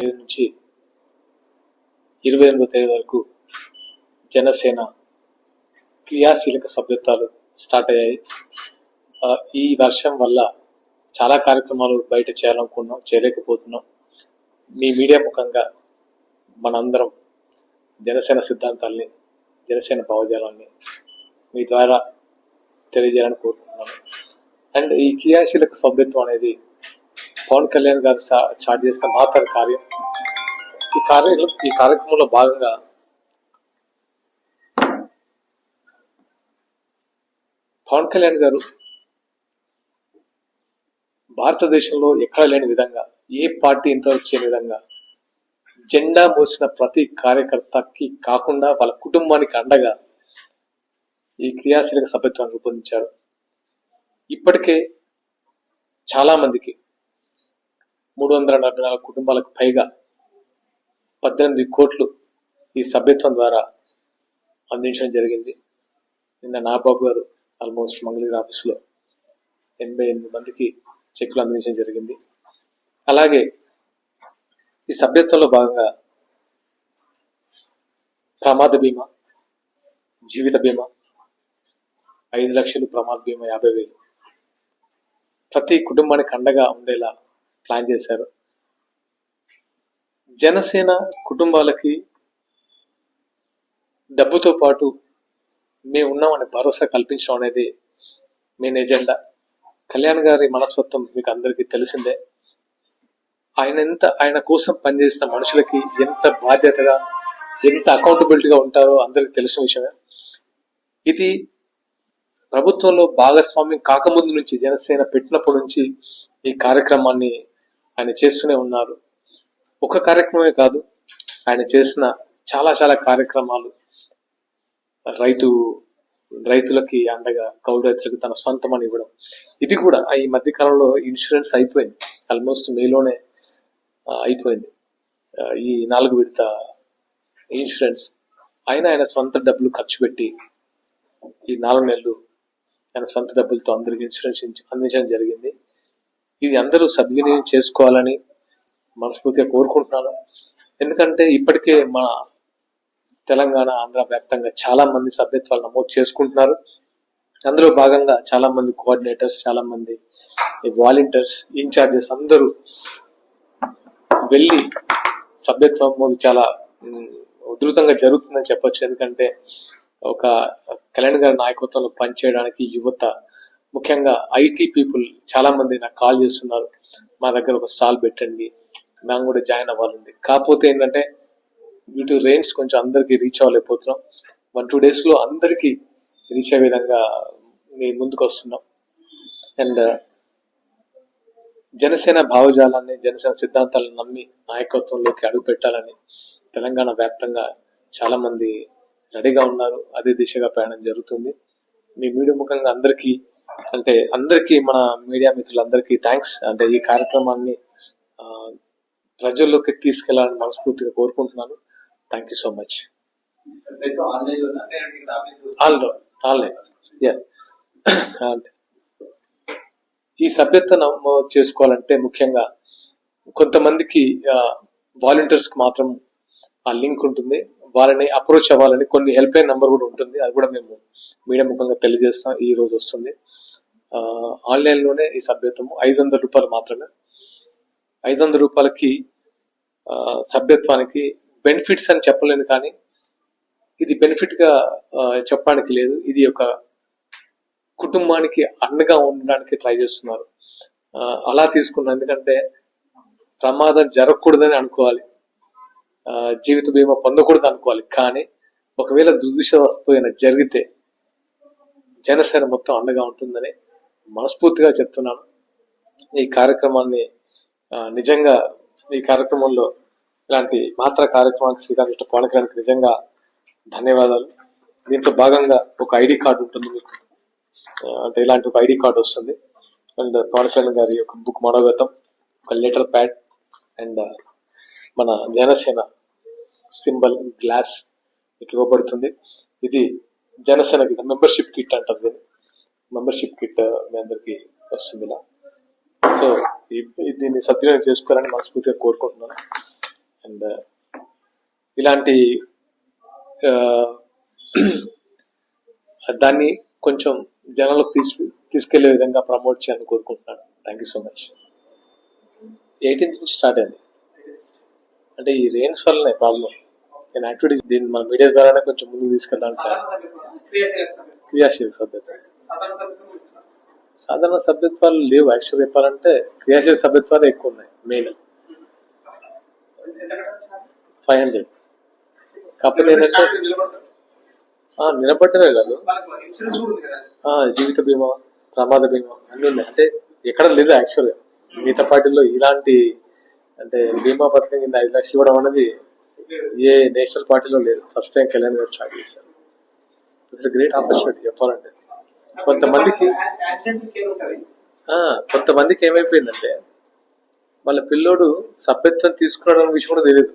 తేదీ నుంచి ఇరవై ఎనిమిదో తేదీ వరకు జనసేన క్రియాశీలక సభ్యత్వాలు స్టార్ట్ అయ్యాయి. ఈ వర్షం వల్ల చాలా కార్యక్రమాలు బయట చేయాలనుకున్నాం చేయలేకపోతున్నాం. మీ మీడియా ముఖంగా మనందరం జనసేన సిద్ధాంతాల్ని జనసేన భావజాలాన్ని మీ ద్వారా తెలియజేయాలని కోరుకుంటున్నాను. అండ్ ఈ క్రియాశీలక సభ్యత్వం అనేది పవన్ కళ్యాణ్ గారు స్టార్ట్ చేసిన కార్యం. ఈ కార్య ఈ కార్యక్రమంలో భాగంగా పవన్ కళ్యాణ్ గారు భారతదేశంలో ఎక్కడ లేని విధంగా ఏ పార్టీ ఇంతవరకు చేయని విధంగా జెండా మోసిన ప్రతి కార్యకర్తకి కాకుండా వాళ్ళ కుటుంబానికి అండగా ఈ క్రియాశీలక సభ్యత్వాన్ని రూపొందించారు. ఇప్పటికే చాలా మందికి మూడు వందల నలభై నాలుగు కుటుంబాలకు పైగా పద్దెనిమిది కోట్లు ఈ సభ్యత్వం ద్వారా అందించడం జరిగింది. నిన్న నాబాబు గారు ఆల్మోస్ట్ మంగళగిరి ఆఫీసులో ఎనభై ఎనిమిది మందికి చెక్కులు అందించడం జరిగింది. అలాగే ఈ సభ్యత్వంలో భాగంగా ప్రమాద బీమా జీవిత బీమా ఐదు లక్షలు ప్రమాద బీమా యాభై వేలు. ప్రతి కుటుంబానికి అండగా ఉండేలా ప్లాన్ చేశారు. జనసేన కుటుంబాలకి డబ్బుతో పాటు మేము ఉన్నామనే భరోసా కల్పించడం అనేది మెయిన్ ఎజెండా. కళ్యాణ్ గారి మనస్తత్వం మీకు అందరికీ తెలిసిందే. ఆయన ఎంత ఆయన కోసం పనిచేసిన మనుషులకి ఎంత బాధ్యతగా ఎంత అకౌంటబిలిటీగా ఉంటారో అందరికీ తెలిసిన విషయమే. ఇది ప్రభుత్వంలో భాగస్వామ్యం కాకముందు నుంచి జనసేన పెట్టినప్పటి నుంచి ఈ కార్యక్రమాన్ని ఆయన చేస్తూనే ఉన్నారు. ఒక కార్యక్రమమే కాదు ఆయన చేసిన చాలా చాలా కార్యక్రమాలు రైతు రైతులకి అండగా కౌలు రైతులకు తన సొంతమని ఇవ్వడం. ఇది కూడా ఈ మధ్య కాలంలో ఇన్సూరెన్స్ అయిపోయింది. ఆల్మోస్ట్ మేలోనే అయిపోయింది. ఈ నాలుగు విడత ఇన్సూరెన్స్. అయినా ఆయన సొంత డబ్బులు ఖర్చు పెట్టి ఈ నాలుగు నెలలు ఆయన సొంత డబ్బులతో అందరికి ఇన్సూరెన్స్ అందించడం జరిగింది. ఇది అందరూ సద్వినియోగం చేసుకోవాలని మనస్ఫూర్తిగా కోరుకుంటున్నాను. ఎందుకంటే ఇప్పటికే మన తెలంగాణ ఆంధ్ర వ్యాప్తంగా చాలా మంది సభ్యత్వాలు నమోదు చేసుకుంటున్నారు. అందులో భాగంగా చాలా మంది కోఆర్డినేటర్స్ చాలా మంది వాలంటీర్స్ ఇన్ఛార్జెస్ అందరూ వెళ్ళి సభ్యత్వం నమోదు చాలా ఉధృతంగా జరుగుతుందని చెప్పొచ్చు. ఎందుకంటే ఒక కళ్యాణ్ గారి నాయకత్వంలో పనిచేయడానికి యువత ముఖ్యంగా ఐటీ పీపుల్ చాలా మంది నాకు కాల్ చేస్తున్నారు. మా దగ్గర ఒక స్టాల్ పెట్టండి. మేము కూడా జాయిన్ అవ్వాలండి. కాకపోతే ఏంటంటే డ్యూ టు రేంజ్ కొంచెం అందరికి రీచ్ అవ్వలేకపోతున్నాం. వన్ టూ డేస్లో అందరికి రీచ్ అయ్యే విధంగా మీ ముందుకు వస్తున్నాం. అండ్ uh, జనసేన భావజాలాన్ని జనసేన సిద్ధాంతాలను నమ్మి నాయకత్వంలోకి అడుగు పెట్టాలని తెలంగాణ వ్యాప్తంగా చాలా మంది రెడీగా ఉన్నారు. అదే దిశగా ప్రయాణం జరుగుతుంది. మీ మీడియా ముఖంగా అందరికీ అంటే అందరికీ మన మీడియా మిత్రులందరికీ థ్యాంక్స్ అంటే ఈ కార్యక్రమాన్ని ప్రజల్లోకి తీసుకెళ్ళాలని మనస్ఫూర్తిగా కోరుకుంటున్నాను. Thank you so much online ఈ సభ్యత నమోదు చేసుకోవాలంటే ముఖ్యంగా కొంతమందికి వాలంటీర్స్కి మాత్రం ఆ లింక్ ఉంటుంది. వాళ్ళని అప్రోచ్ అవ్వాలని కొన్ని హెల్ప్ లైన్ నెంబర్ కూడా ఉంటుంది. అది కూడా మేము మీడియా ముఖంగా తెలియజేస్తాం. ఈ రోజు వస్తుంది. ఆన్లైన్లోనే ఈ సభ్యత్వము ఐదు వందల రూపాయలు మాత్రమే. ఐదు వందల రూపాయలకి సభ్యత్వానికి బెనిఫిట్స్ అని చెప్పలేను కానీ ఇది బెనిఫిట్గా చెప్పడానికి లేదు. ఇది ఒక కుటుంబానికి అండగా ఉండడానికి ట్రై చేస్తున్నారు. అలా తీసుకున్నాను ఎందుకంటే ప్రమాదం జరగకూడదని అనుకోవాలి. జీవిత బీమా పొందకూడదు అనుకోవాలి. కానీ ఒకవేళ దుర్దిశవస్తు అయినా జరిగితే జనసేన మొత్తం అండగా ఉంటుందని మనస్ఫూర్తిగా చెప్తున్నాను. ఈ కార్యక్రమాన్ని నిజంగా ఈ కార్యక్రమంలో ఇలాంటి మహత్తర కార్యక్రమానికి శ్రీకాంత్ చుట్ట నిజంగా ధన్యవాదాలు. దీంట్లో భాగంగా ఒక ఐడి కార్డు ఉంటుంది మీకు. అంటే ఇలాంటి ఒక ఐడి కార్డు వస్తుంది. అండ్ పవన్ గారి యొక్క బుక్ మనోగతం ఒక లెటర్ ప్యాడ్ అండ్ మన జనసేన సింబల్ గ్లాస్ ఇట్లా ఇవ్వబడుతుంది. ఇది జనసేనకి మెంబర్షిప్ కిట్ అంటారు దీన్ని. మెంబర్షిప్ కిట్ మీ అందరికి వస్తుంది ఇలా సో దీన్ని సద్వినియోగం చేసుకోవాలని మనస్ఫూర్తిగా కోరుకుంటున్నాను. అండ్ ఇలాంటి దాన్ని కొంచెం జనాలకు తీసుకు తీసుకెళ్ళే విధంగా ప్రమోట్ చేయాలని కోరుకుంటున్నాను. Thank you so much eighteenth నుంచి స్టార్ట్ అయింది. అంటే ఈ రేంజ్ వల్లనే ప్రాబ్లం నేను యాక్టివిటీస్ దీన్ని మన మీడియా ద్వారానే కొంచెం ముందుకు తీసుకెళ్దాం క్రియాశీల సభ్యత సాధారణ సభ్యత్వాలు లేవు. యాక్చువల్ చెప్పాలంటే క్రియాశీల సభ్యత్వాలు ఎక్కువ ఉన్నాయి మెయిన్ ఫైవ్ హండ్రెడ్ కాకపోతే ఏంటంటే ఆ, నిలబడటమే కాదు. జీవిత బీమా ప్రమాద బీమా అన్ని ఉన్నాయి. అంటే ఎక్కడ లేదు యాక్చువల్గా మిగతా పార్టీలో ఇలాంటి అంటే బీమా పథకం కింద ఐదు లక్షలు ఇవ్వడం అనేది ఏ నేషనల్ పార్టీలో లేదు. ఫస్ట్ టైం కళ్యాణ్ గారు స్టార్ట్ చేశారు. ఇట్స్ గ్రేట్ ఆపర్చునిటీ చెప్పాలంటే. కొంతమందికి ఆ, కొంతమందికి ఏమైపోయిందంటే వాళ్ళ పిల్లోడు సభ్యత్వం తీసుకురావడం విషయం కూడా తెలియదు